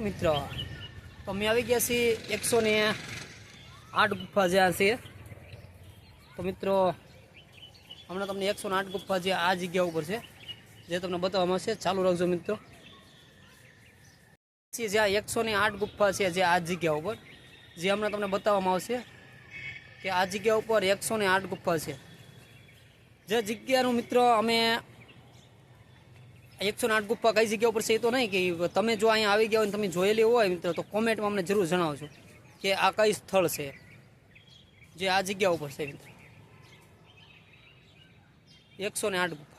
મિત્રો તો અમે આવી ગયા છીએ એકસો ને આઠ ગુફા જ્યાં છે. તો મિત્રો, હમણાં તમને એકસો આઠ ગુફા જે આ જગ્યા ઉપર છે, જે તમને બતાવવામાં આવશે. ચાલુ રાખજો મિત્રો. છે જ્યાં એકસો ને આઠ ગુફા છે જે આ જગ્યા ઉપર, જે હમણાં તમને બતાવવામાં આવશે કે આ જગ્યા ઉપર એકસો ને આઠ ગુફા છે. જે જગ્યાનું મિત્રો, અમે એકસો આઠ ગુફા કઈ જગ્યા ઉપર છે એ તો નહીં કે તમે જો અહીંયા આવી ગયા હોય તમે જોયેલી હોય મિત્રો, તો કોમેન્ટમાં અમને જરૂર જણાવજો કે આ કઈ સ્થળ છે. જે આ જગ્યા ઉપર છે મિત્રો. એકસો ને આઠ ગુફા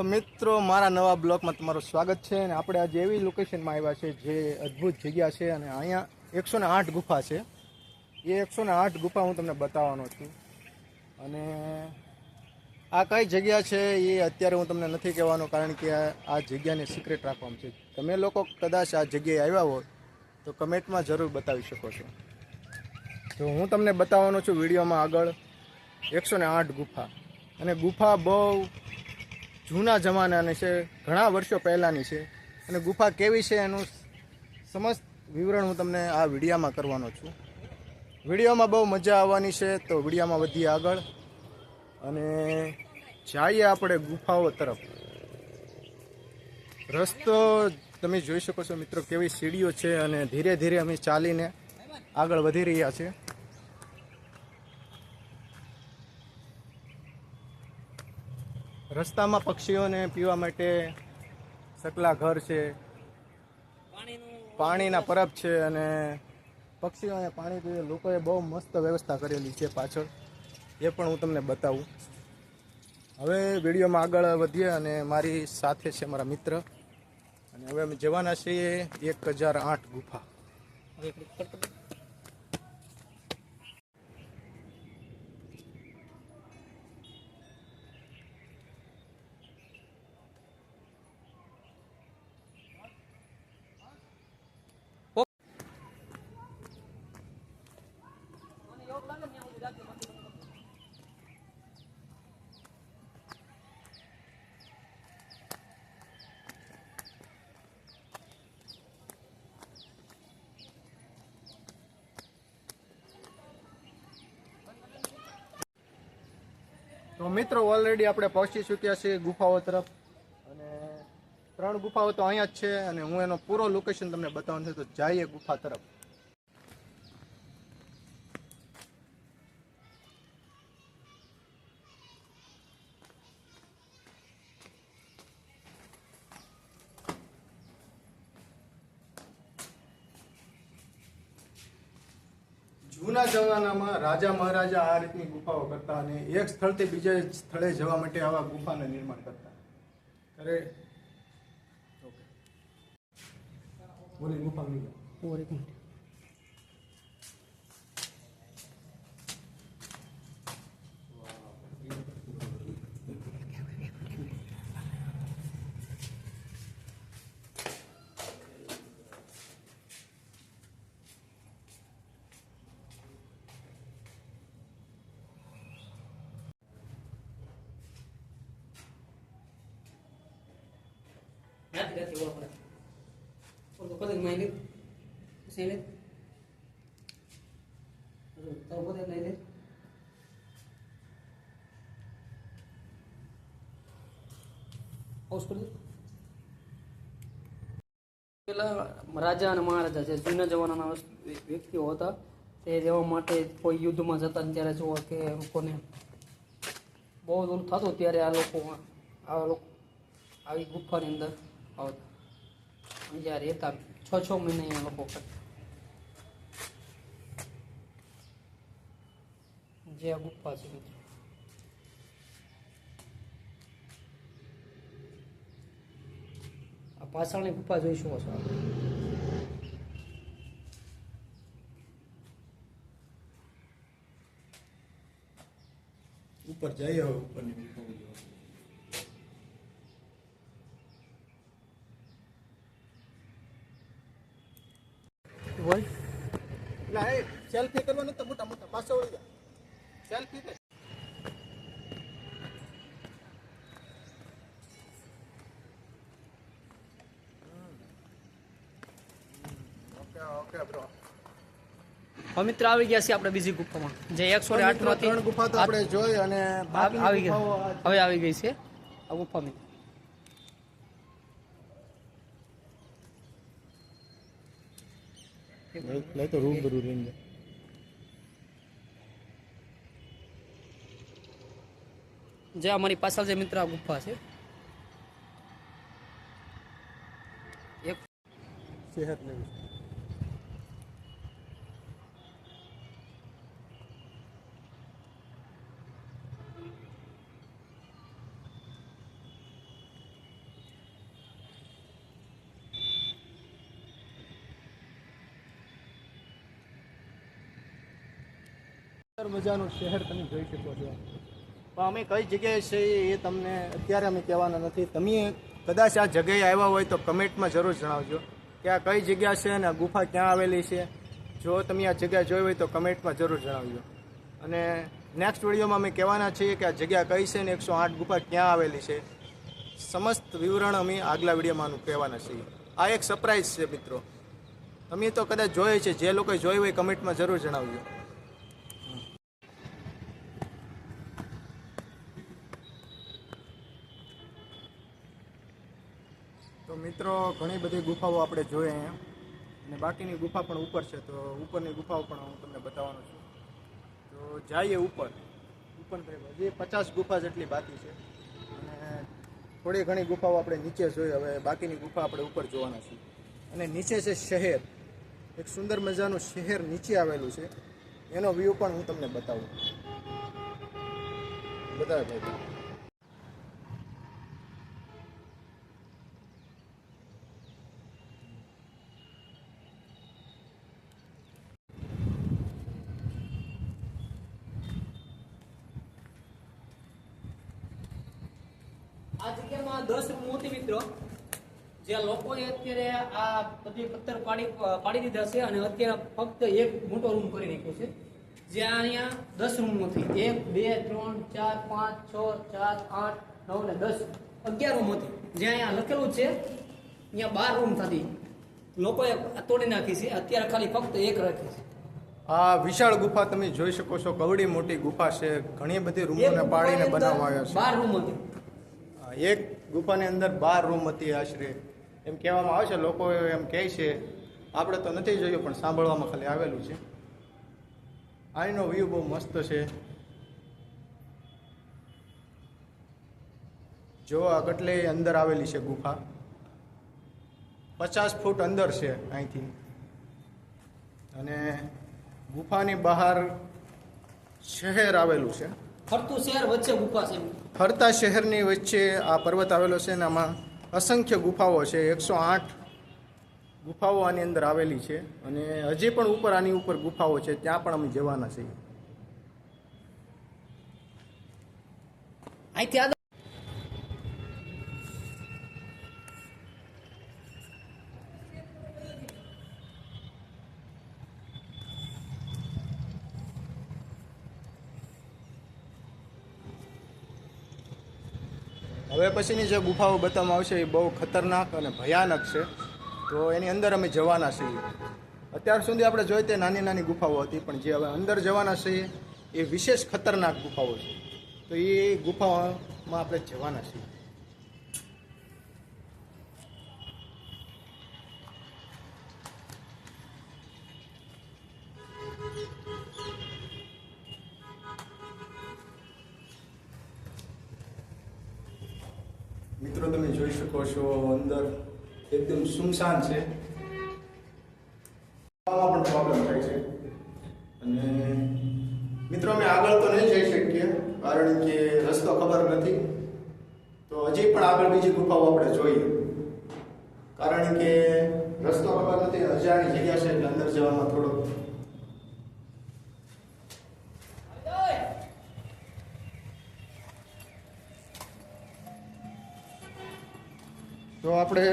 તો મિત્રો, મારા નવા બ્લોગમાં તમારું સ્વાગત છે અને આપણે આજે એવી લોકેશનમાં આવ્યા છે જે અદ્ભુત જગ્યા છે અને અહીંયા એકસો આઠ ગુફા છે. એ એકસો આઠ ગુફા હું તમને બતાવવાનો છું. અને આ કઈ જગ્યા છે એ અત્યારે હું તમને નથી કહેવાનો કારણ કે આ જગ્યાને સિક્રેટ રાખવામાં છે. તમે લોકો કદાચ આ જગ્યાએ આવ્યા હોય તો કમેન્ટમાં જરૂર બતાવી શકો છો. તો હું તમને બતાવવાનો છું વિડીયોમાં આગળ. એકસો આઠ ગુફા. અને ગુફા બહુ જૂના જમાનાની છે, ઘણા વર્ષો પહેલાંની છે. અને ગુફા કેવી છે એનું સમસ્ત વિવરણ હું તમને આ વિડીયામાં કરવાનો છું. વિડીયોમાં બહુ મજા આવવાની છે, તો વિડીયામાં વધીએ આગળ. અને જઈએ આપણે ગુફાઓ તરફ. રસ્તો તમે જોઈ શકો છો મિત્રો, કેવી સીડીઓ છે અને ધીરે ધીરે અમે ચાલીને આગળ વધી રહ્યા છીએ. રસ્તામાં પક્ષીઓને પીવા માટે સકલા ઘર છે. પાણીના પરબ છે અને પક્ષીઓને પાણી પીવે. લોકોએ બહુ મસ્ત વ્યવસ્થા કરેલી છે પાછળ. એ પણ હું તમને બતાવું. હવે વિડીયોમાં આગળ વધીએ અને મારી સાથે છે મારા મિત્ર. અને હવે અમે જવાના છીએ એક હજાર આઠ ગુફા. મિત્રો ઓલરેડી આપણે પહોંચી ચૂક્યા છીએ ગુફાઓ તરફ. અને ત્રણ ગુફાઓ તો અહીંયા જ છે, અને હું એનો પૂરો લોકેશન તમને બતાવવાનું છે, તો જઈએ ગુફા તરફ. જૂના જમાનામાં રાજા મહારાજા આ રીતની ગુફાઓ કરતા અને એક સ્થળથી બીજે સ્થળે જવા માટે આવા ગુફાનું નિર્માણ કરતા. અરે ઓકે. બોલી, ગુફા મિલો kau main itu, sini. Tahu kau main itu? પેલા રાજા અને મહારાજા છે જૂના જમાનાના વ્યક્તિઓ હતા તે રહેવા માટે કોઈ યુદ્ધમાં જતા ને ત્યારે જોવા કે લોકોને બહુ દૂર થતું ત્યારે આ લોકો આ લોકો આવી ગુફાની અંદર જ્યાં રહેતા છ છ મહિને અહીંયા લોકો કરતા જે આ ગુફા છે મિત્રો આ પાછળની ગુફા જોઈ શકો છો આપણે. ઉપર જઈએ હવે ઉપરની એ સેલ્ફી કરવાનું તો મોટા મોટા પાછળ વળી જાય સેલ્ફી કર. મિત્ર આવી ગયા છે આપણે બીજી ગુફામાં. જે એકસો આઠમાંથી ત્રણ ગુફા તો આપણે જોઈ અને આવી ગઈ હવે આવી ગઈ છે આ ગુફા મિત્ર લઈ તો રૂબરૂ રહીને જે અમારી પાછળ જે મિત્ર આ ગુફા છે. એક શહેર લેવું મજાનું શહેર તમે જોઈ શકો છો. પણ અમે કઈ જગ્યાએ છે એ તમને અત્યારે અમે કહેવાના નથી. તમે કદાચ આ જગ્યાએ આવ્યા હોય તો કમેન્ટમાં જરૂર જણાવજો કે આ કઈ જગ્યા છે અને આ ગુફા ક્યાં આવેલી છે. જો તમે આ જગ્યા જોઈ હોય તો કમેન્ટમાં જરૂર જણાવજો. અને નેક્સ્ટ વિડીયોમાં અમે કહેવાના છીએ કે આ જગ્યા કઈ છે ને એકસો આઠ ગુફા ક્યાં આવેલી છે. સમસ્ત વિવરણ અમે આગલા વિડીયોમાં કહેવાના છીએ. આ એક સરપ્રાઈઝ છે મિત્રો. તમે તો કદાચ જોઈએ છે. જે લોકોએ જોઈ હોય કમેન્ટમાં જરૂર જણાવજો તો મિત્રો, ઘણી બધી ગુફાઓ આપણે જોઈએ અને બાકીની ગુફા પણ ઉપર છે, તો ઉપરની ગુફાઓ પણ હું તમને બતાવવાનો છું. તો જઈએ ઉપર. ઉપર હજી પચાસ ગુફા જેટલી બાકી છે. અને થોડી ઘણી ગુફાઓ આપણે નીચે જોઈ, હવે બાકીની ગુફા આપણે ઉપર જોવાના છીએ. અને નીચે છે શહેર. એક સુંદર મજાનું શહેર નીચે આવેલું છે. એનો વ્યૂ પણ હું તમને બતાવું. બધા ભાઈ. આ જગ્યામાં દસ રૂમ મિત્રો જે લોકોએ અત્યારે આ બધી પથ્થર પાડી પાડી દીધા છે અને અત્યારે ફક્ત એક મોટો રૂમ કરી નાખ્યો છે. જ્યાં અહીંયા દસ રૂમ હતી. એક બે ત્રણ ચાર પાંચ છ ચાર આઠ નવ ને દસ અગિયાર રૂમ હતી. જ્યાં અહીંયા લખેલું છે અહીંયા બાર રૂમ થતી. લોકોએ તોડી નાખી છે. અત્યારે ખાલી ફક્ત એક રાખી છે. આ વિશાળ ગુફા તમે જોઈ શકો છો. કવડી મોટી ગુફા છે. ઘણી બધી રૂમોને પાડીને બનાવવામાં આવ્યા બાર રૂમ હતી. છે એક ગુફાની અંદર બાર રૂમ હતી આશરે. એમ કહેવામાં આવે છે, લોકો એમ કહે છે, આપણે તો નથી જોયું, પણ સાંભળવામાં ખાલી આવેલું છે. આઈનો વ્યૂ બહુ મસ્ત છે. જો આ કટલે અંદર આવેલી છે ગુફા. પચાસ ફૂટ અંદર છે અહીંથી. અને ગુફાની બહાર શહેર આવેલું છે. ફરતું શહેર વચ્ચે ગુફા છે ફરતા શહેરની વચ્ચે આ પર્વત આવેલો છે અને આમાં અસંખ્ય ગુફાઓ છે. એકસો આઠ ગુફાઓ આની અંદર આવેલી છે અને હજી પણ ઉપર આની ઉપર ગુફાઓ છે. ત્યાં પણ અમે જવાના છીએ. અહીંથી હવે પછીની જે ગુફાઓ બતાવવામાં આવશે એ બહુ ખતરનાક અને ભયાનક છે. તો એની અંદર અમે જવાના છીએ. અત્યાર સુધી આપણે જોઈ તે નાની નાની ગુફાઓ હતી, પણ જે હવે અંદર જવાના છીએ એ વિશેષ ખતરનાક ગુફાઓ છે. તો એ ગુફાઓમાં આપણે જવાના છીએ. શકો અંદર એકદમ સુમસાન છે. પણ પ્રોબ્લેમ થાય છે. અને મિત્રો, અમે આગળ તો નહીં જઈ શકીએ, કારણ કે રસ્તો ખબર નથી. તો હજી પણ આગળ બીજી ગુફાઓ આપણે જોઈએ. કારણ કે રસ્તો ખબર નથી, અજાણી જગ્યા છે, એટલે અંદર જવામાં થોડો તો આપણે